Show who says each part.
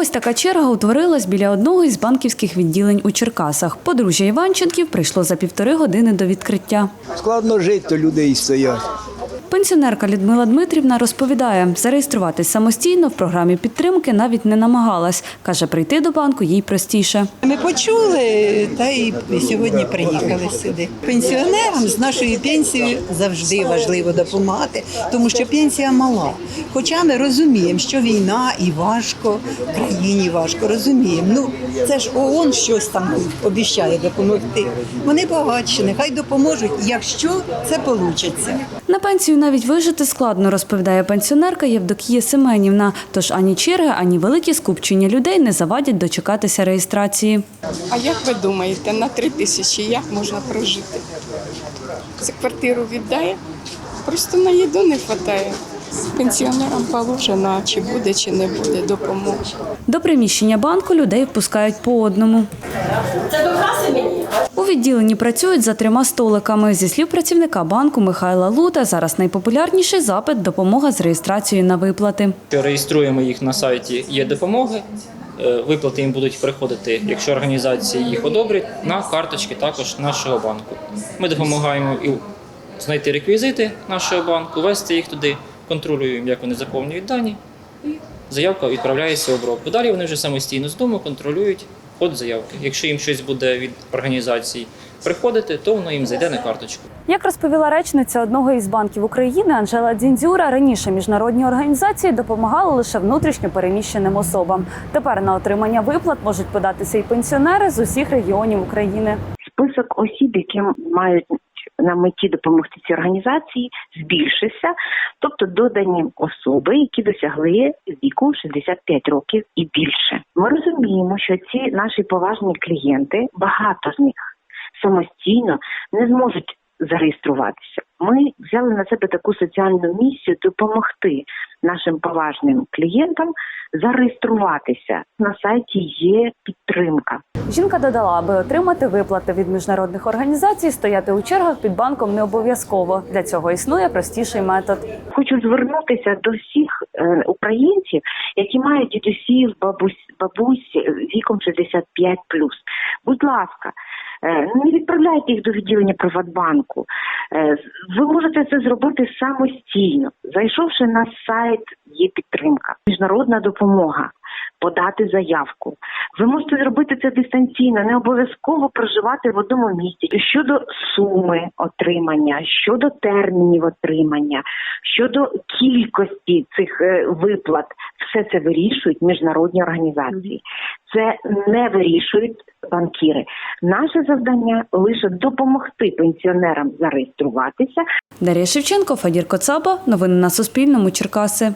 Speaker 1: Ось така черга утворилась біля одного із банківських відділень у Черкасах. Подружжя Іванченків прийшло за півтори години до відкриття.
Speaker 2: Складно жити, то людей стоять.
Speaker 1: Пенсіонерка Людмила Дмитрівна розповідає, зареєструватись самостійно в програмі підтримки навіть не намагалась. Каже, прийти до банку їй простіше.
Speaker 3: Ми почули, та і сьогодні приїхали сюди. Пенсіонерам з нашої пенсії завжди важливо допомагати, тому що пенсія мала. Хоча ми розуміємо, що війна і важко, країні важко, розуміємо. Ну це ж ООН щось там обіцяє допомогти. Вони багатші, нехай допоможуть, якщо це вийде.
Speaker 1: На пенсію навіть вижити складно, розповідає пенсіонерка Євдокія Семенівна. Тож ані черги, ані великі скупчення людей не завадять дочекатися реєстрації.
Speaker 4: А як ви думаєте, на три тисячі як можна прожити? За квартиру віддає? Просто на їду не вистачає. Пенсіонерам положено, чи буде, чи не буде допомога.
Speaker 1: До приміщення банку людей впускають по одному. У відділенні працюють за трьома столиками. Зі слів працівника банку Михайла Лута, зараз найпопулярніший запит допомога з реєстрацією на виплати.
Speaker 5: Реєструємо їх на сайті є допомоги. Е, Виплати їм будуть приходити, якщо організації їх одобрять, на карточки також нашого банку. Ми допомагаємо і знайти реквізити нашого банку, ввести їх туди, контролюємо, як вони заповнюють дані, і заявка відправляється в обробку. Далі вони вже самостійно з дому контролюють ход заявки. Якщо їм щось буде від організації приходити, то воно їм зайде на карточку.
Speaker 1: Як розповіла речниця одного із банків України Анжела Дзіндзюра, раніше міжнародні організації допомагали лише внутрішньо переміщеним особам. Тепер на отримання виплат можуть податися і пенсіонери з усіх регіонів України.
Speaker 6: список осіб, які мають на меті допомогти цій організації, збільшився, тобто додані особи, які досягли віку 65 років і більше. Ми розуміємо, що ці наші поважні клієнти, багато з них самостійно не зможуть зареєструватися. Ми взяли на себе таку соціальну місію допомогти нашим поважним клієнтам зареєструватися. На сайті є підтримка.
Speaker 1: Жінка додала, аби отримати виплати від міжнародних організацій, стояти у чергах під банком не обов'язково. Для цього існує простіший метод.
Speaker 6: Хочу звернутися до всіх е, українців, які мають дідусів, бабусь, бабусь віком 65 Будь ласка, не відправляйте їх до відділення Приватбанку. Е, Ви можете це зробити самостійно. Зайшовши на сайт, є підтримка, міжнародна допомога. Подати заявку. Ви можете зробити це дистанційно, не обов'язково проживати в одному місці. Щодо суми отримання, щодо термінів отримання, щодо кількості цих е, виплат, все це вирішують міжнародні організації. Це не вирішують банкіри. Наше завдання лише допомогти пенсіонерам зареєструватися
Speaker 1: Дар'я Шевченко, Фадір Коцаба. Новини на Суспільному. Черкаси.